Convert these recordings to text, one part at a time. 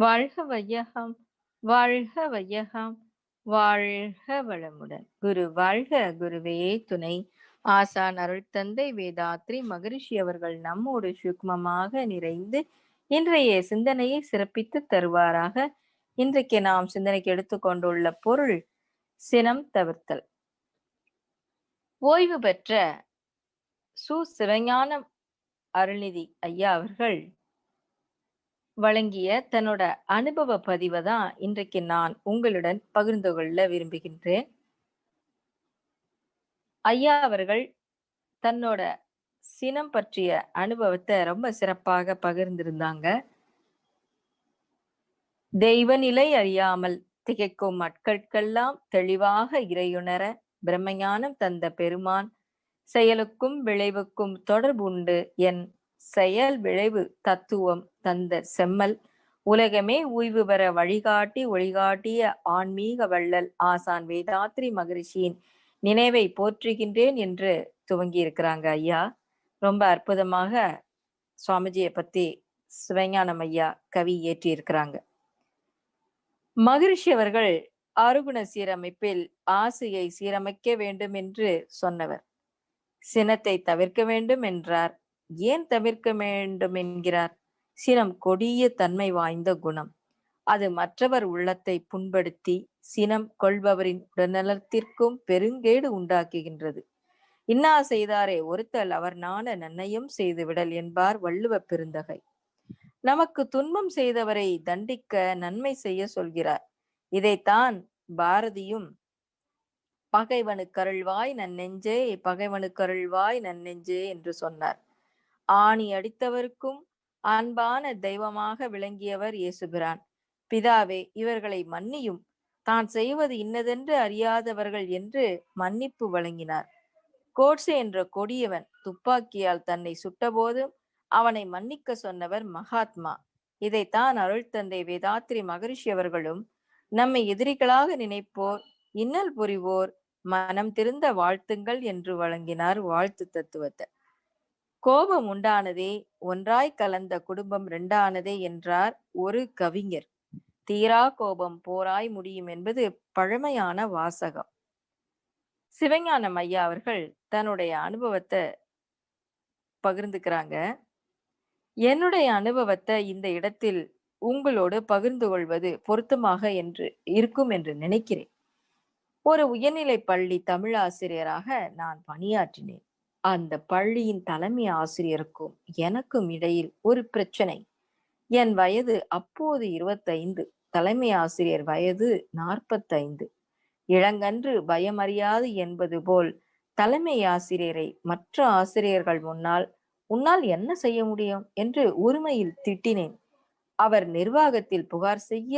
வாழ்க வையகம் வாழ்க வையகம் வாழ்க வளமுடன். குரு வாழ்க குருவே துணை. ஆசான் அருள் தந்தை வேதாத்ரி மகரிஷி அவர்கள் நம்மோடு சுக்மமாக நிறைந்து இன்றைய சிந்தனையை சிறப்பித்து தருவாராக. இன்றைக்கு நாம் சிந்தனைக்கு எடுத்துக்கொண்டுள்ள பொருள் சினம் தவிர்த்தல். ஓய்வு பெற்ற சு சிவஞான அருள்நிதி ஐயா அவர்கள் வழங்கிய தன்னோட அனுபவ பதிவை தான் இன்றைக்கு நான் உங்களுடன் பகிர்ந்து கொள்ள விரும்புகின்றேன். ஐயா அவர்கள் தன்னோட சினம் பற்றிய அனுபவத்தை ரொம்ப சிறப்பாக பகிர்ந்திருந்தாங்க. தெய்வ நிலை அறியாமல் திகைக்கும் மக்கட்கெல்லாம் தெளிவாக இறையுணர பிரம்மஞானம் தந்த பெருமான் செயலுக்கும் விளைவுக்கும் தொடர்பு உண்டு என் செயல் விளைவு தத்துவம் தந்த செம்மல். உலகமே ஓய்வு பெற வழிகாட்டி ஒளிகாட்டிய ஆன்மீக வள்ளல் ஆசான் வேதாத்ரி மகரிஷியின் நினைவை போற்றுகின்றேன் என்று துவங்கி இருக்கிறாங்க ஐயா. ரொம்ப அற்புதமாக சுவாமிஜியை பத்தி சிவஞானம் ஐயா கவி ஏற்றி இருக்கிறாங்க மகரிஷி அவர்கள் ஆறுகுண சீரமைப்பில் ஆசையை சீரமைக்க வேண்டும் என்று சொன்னவர். சினத்தை தவிர்க்க வேண்டும் என்றார். ஏன் தவிர்க்க வேண்டும் என்கிறார்? சினம் கொடிய தன்மை வாய்ந்த குணம். அது மற்றவர் உள்ளத்தை புண்படுத்தி சினம் கொள்பவரின் உடல்நலத்திற்கும் பெருங்கேடு உண்டாக்குகின்றது. இன்னா செய்தாரே ஒருத்தல் அவர் நாண நன்னையும் செய்து விடல் என்பார் வள்ளுவ பெருந்தகை. நமக்கு துன்பம் செய்தவரை தண்டிக்க நன்மை செய்ய சொல்கிறார். இதைத்தான் பாரதியும் பகைவனுக்கருள்வாய் நன்னெஞ்சே பகைவனுக்கருள்வாய் நன்னெஞ்சே என்று சொன்னார். ஆணி அடித்தவருக்கும் அன்பான தெய்வமாக விளங்கியவர் இயேசுபிரான். பிதாவே இவர்களை மன்னியும். தான் செய்வது இன்னதென்று அறியாதவர்கள் என்று மன்னிப்பு வழங்கினார். கோட்சே என்ற கொடியவன் துப்பாக்கியால் தன்னை சுட்டபோதும் அவனை மன்னிக்க சொன்னவர் மகாத்மா. இதைத்தான் அருள் தந்தை வேதாத்திரி மகரிஷி அவர்களும் நம்மை எதிரிகளாக நினைப்போர் இன்னல் புரிவோர் மனம் திருந்த வாழ்த்துங்கள் என்று வழங்கினார் வாழ்த்து தத்துவத்தை. கோபம் உண்டானதே ஒன்றாய் கலந்த குடும்பம் ரெண்டானதே என்றார் ஒரு கவிஞர். தீரா கோபம் போராய் முடியும் என்பது பழமையான வாசகம். சிவஞானம் ஐயா அவர்கள் தன்னுடைய அனுபவத்தை பகிர்ந்துக்கிறாங்க. என்னுடைய அனுபவத்தை இந்த இடத்தில் உங்களோடு பகிர்ந்து கொள்வது பொருத்தமாக என்று இருக்கும் என்று நினைக்கிறேன். ஒரு உயர்நிலை பள்ளி தமிழ் ஆசிரியராக நான் பணியாற்றினேன். அந்த பள்ளியின் தலைமை ஆசிரியருக்கும் எனக்கும் இடையில் ஒரு பிரச்சனை. என் வயது அப்போது இருபத்தைந்து தலைமை ஆசிரியர் வயது நாற்பத்தைந்து. இளங்கன்று பயமறியாது என்பது போல் தலைமை ஆசிரியரை மற்ற ஆசிரியர்கள் முன்னால் உன்னால் என்ன செய்ய முடியும்? என்று உரிமையில் திட்டினேன். அவர் நிர்வாகத்தில் புகார் செய்ய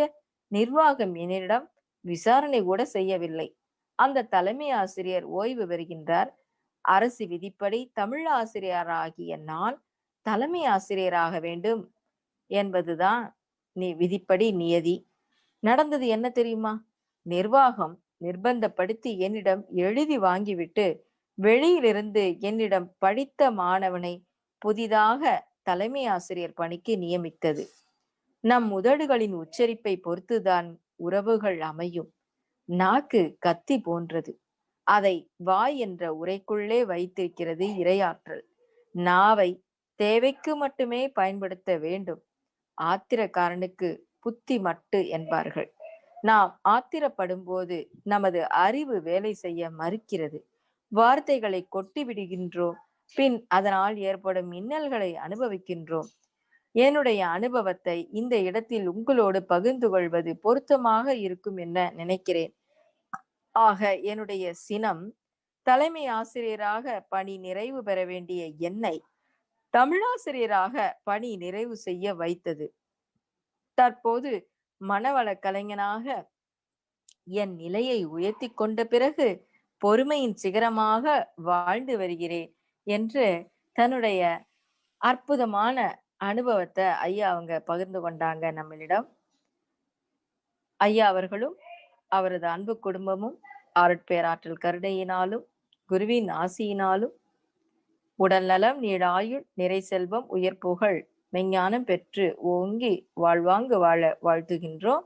நிர்வாகம் என்னிடம் விசாரணை கூட செய்யவில்லை. அந்த தலைமை ஆசிரியர் ஓய்வு பெறுகின்றார். அரசு விதிப்படி தமிழ் ஆசிரியராகிய நான் தலைமை ஆசிரியராக வேண்டும் என்பதுதான் நீ விதிப்படி நியதி. நடந்தது என்ன தெரியுமா? நிர்வாகம் நிர்பந்தப்படுத்தி என்னிடம் எழுதி வாங்கிவிட்டு வெளியிலிருந்து என்னிடம் படித்த மாணவனை புதிதாக தலைமை ஆசிரியர் பணிக்கு நியமித்தது. நம் உதடுகளின் உச்சரிப்பை பொறுத்துதான் உறவுகள் அமையும். நாக்கு கத்தி போன்றது. அதை வாய் என்ற உரைக்குள்ளே வைத்திருக்கிறது இரையாற்றல். நாவை தேவைக்கு மட்டுமே பயன்படுத்த வேண்டும். ஆத்திரக்காரனுக்கு புத்தி மட்டு என்பார்கள். நாம் ஆத்திரப்படும் போது நமது அறிவு வேலை செய்ய மறுக்கிறது. வார்த்தைகளை கொட்டி விடுகின்றோம் பின் அதனால் ஏற்படும் இன்னல்களை அனுபவிக்கின்றோம். என்னுடைய அனுபவத்தை இந்த இடத்தில் உங்களோடு பகிர்ந்து கொள்வது பொருத்தமாக இருக்கும் என நினைக்கிறேன். ஆக என்னுடைய சினம் தலைமை ஆசிரியராக பணி நிறைவு பெற வேண்டிய என்னை தமிழாசிரியராக பணி நிறைவு செய்ய வைத்தது. தற்போது மனவள கலைஞனாக என் நிலையை உயர்த்தி கொண்ட பிறகு பொறுமையின் சிகரமாக வாழ்ந்து வருகிறேன் என்று தன்னுடைய அற்புதமான அனுபவத்தை ஐயா அவங்க பகிர்ந்து கொண்டாங்க நம்மளிடம். ஐயா அவர்களும் அவரது அன்பு குடும்பமும் அருட்பேராற்றல் கருணையினாலும் குருவின் ஆசியினாலும் உடல் நலம் நீடாயுள் நிறை செல்வம் உயர் புகழ் மெஞ்ஞானம் பெற்று ஓங்கி வாழ்வாங்கு வாழ வாழ்த்துகின்றோம்.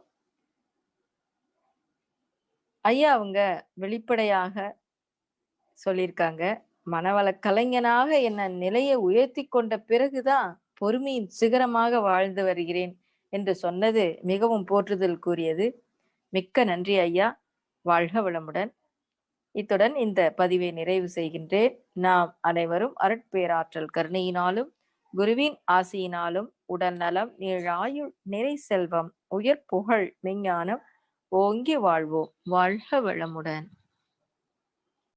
ஐயா அவங்க வெளிப்படையாக சொல்லியிருக்காங்க. மனவள கலைஞனாக என்ன நிலையை உயர்த்தி கொண்ட பிறகுதான் பொறுமையின் சிகரமாக வாழ்ந்து வருகிறேன் என்று சொன்னது மிகவும் போற்றுதல் கூறியது. மிக்க நன்றி ஐயா. வாழ்க வளமுடன். இத்துடன் இந்த பதிவை நிறைவு செய்கின்றேன். நாம் அனைவரும் அருட்பேராற்றல் கருணையினாலும் குருவின் ஆசியினாலும் உடல் நலம் நீழாயுள் நிறை செல்வம் உயர் புகழ் மெஞ்ஞானம் ஓங்கி வாழ்வோம். வாழ்க வளமுடன்.